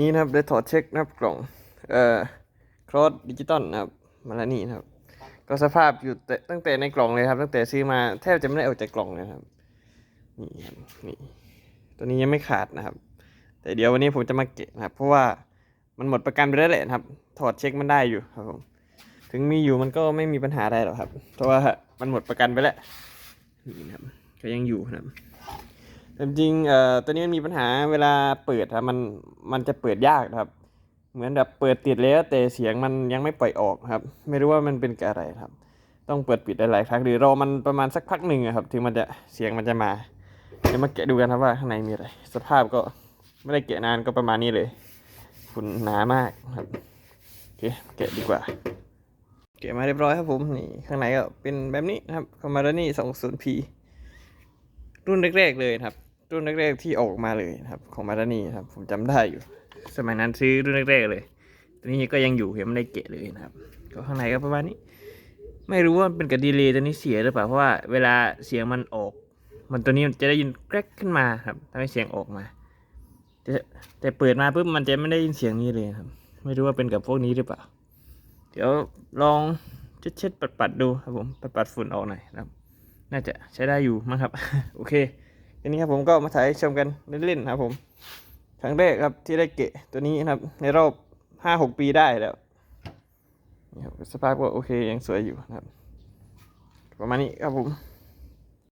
นี้นะครับได้ถอดเช็คนะครับกล่องเอ่อครอสดิจิตอลนะครับมาแล้วนี่นะครับ ก็สภาพอยู่ตั้งแต่ในกล่องเลยครับ ตั้งแต่ซื้อมาแทบจะไม่ได้ออกจากกล่องเลยครับนี่ครับนี่ตัวนี้ยังไม่ขาดนะครับ แต่เดี๋ยววันนี้ผมจะมาเกะนะครับ เพราะว่ามันหมดประกันไปแล้วแหละนะครับ ถอดเช็คมันได้อยู่ครับผมถึงมีอยู่มันก็ไม่มีปัญหาอะไรหรอกครับ เพราะว่ามันหมดประกันไปแล้วนี่นะครับก็ยังอยู่นะครับ แต่จริงๆเอ่อตัวนี้มันมีปัญหาเวลาเปิดครับมันมันจะเปิดยากครับ เหมือนแบบเปิดติดแล้วแต่เสียงมันยังไม่ปล่อยออกครับ ไม่รู้ว่ามันเป็นกับอะไรครับ ต้องเปิดปิดหลายๆครั้งหรือรอมันประมาณสักพักหนึ่งครับ ถึงมันจะเสียงมันจะมาเดี๋ยวมาแกะดูกันครับว่าข้างในมีอะไร สภาพก็ไม่ได้แกะนานก็ประมาณนี้เลยคุณหนามากครับโอเคแกะดีกว่าแกะมาเรียบร้อยครับผมนี่ข้างในก็เป็นแบบนี้นะครับคอมมารานี่ 20p รุ่นแรก ๆ เลยครับ รุ่นแรกๆที่ออกมาเลยครับ ของมารานี่ครับ ผมจำได้อยู่ สมัยนั้นซื้อรุ่นแรกๆเลยตัวนี้ก็ยังอยู่ยังไม่ได้เกะเลยนะครับก็ข้างในก็ประมาณนี้ ไม่รู้ว่าเป็นกับดีเลย์ตัวนี้เสียหรือเปล่าเพราะว่าเวลาเสียงมันออก มันตัวนี้จะได้ยินแกรกขึ้นมาครับทำให้เสียงออกมาแต่แต่เปิดมาปุ๊บมันจะไม่ได้ยินเสียงนี้เลยครับ ไม่รู้ว่าเป็นกับพวกนี้หรือเปล่า เดี๋ยวลองเช็ดๆปัดๆดูครับผมปัดๆฝุ่นออกหน่อยครับ น่าจะใช้ได้อยู่มั้งครับ โอเค ทีนี้ครับผมก็มาถ่ายให้ชมกันเล่นๆครับผมครั้งแรกครับที่ได้เกะตัวนี้นะครับ ในรอบห้าหกปีได้แล้วนี่ครับสภาพก็โอเคยังสวยอยู่นะครับ ประมาณนี้ครับผม